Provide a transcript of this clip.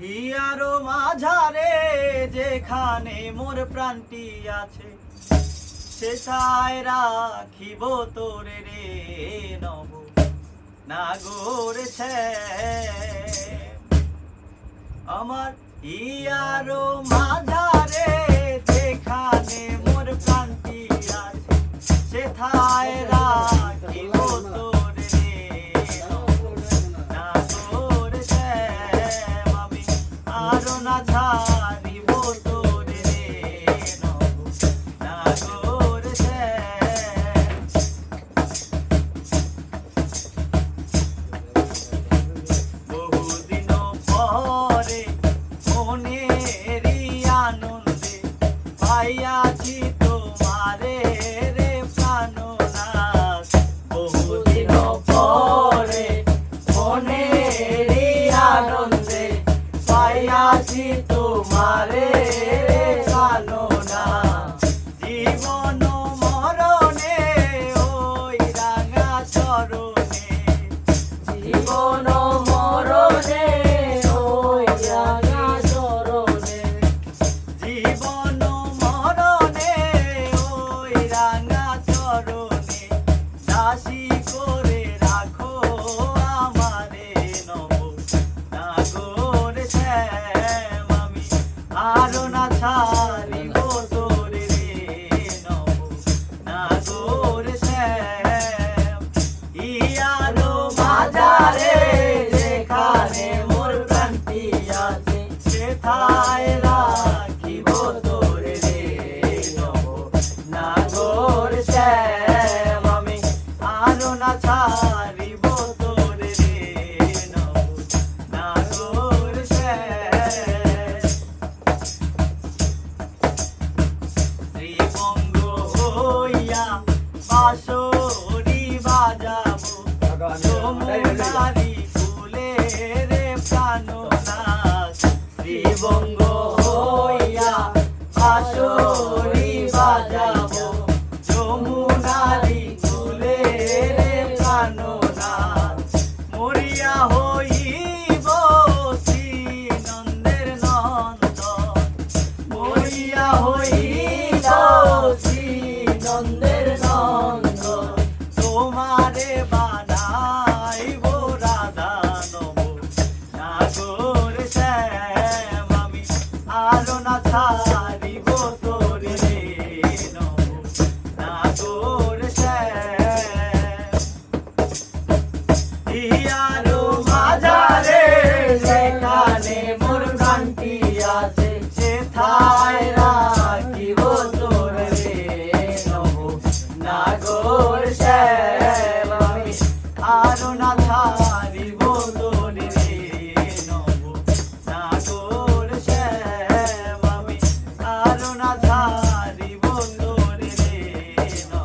হিয়ারো মাঝারে যেখানে মোর প্রাণটি আছে সেটায় রাখিব তোরে রে নব নাগর আমার হিয়ারো মাঝারে পাইয়াছি তোমারে রে প্রাণনাথ বহুদিন পরে মনেরই আনন্দে পাইয়াছি তোমারে রে ইয়ালো মাজারে যেখানে মোর প্রান্তি আছে, সেথায় রাখিব তোরে রে নাগর শ্যাম আমি, আলো না ছাড়িব তোরে রে নাগর শ্যাম। শ্রীবঙ্গ হইয়া বাঁশরি হইব শ্রী নন্দের নন্দন। মরিয়া হইল শ্রী নন্দের নন্দ তোমারে বানাইব রাধা নব নাগর শ্যাম আমি আলো না ছাড়িব তোরে নব নাগর শ্যাম। ইয়ারো Yeah.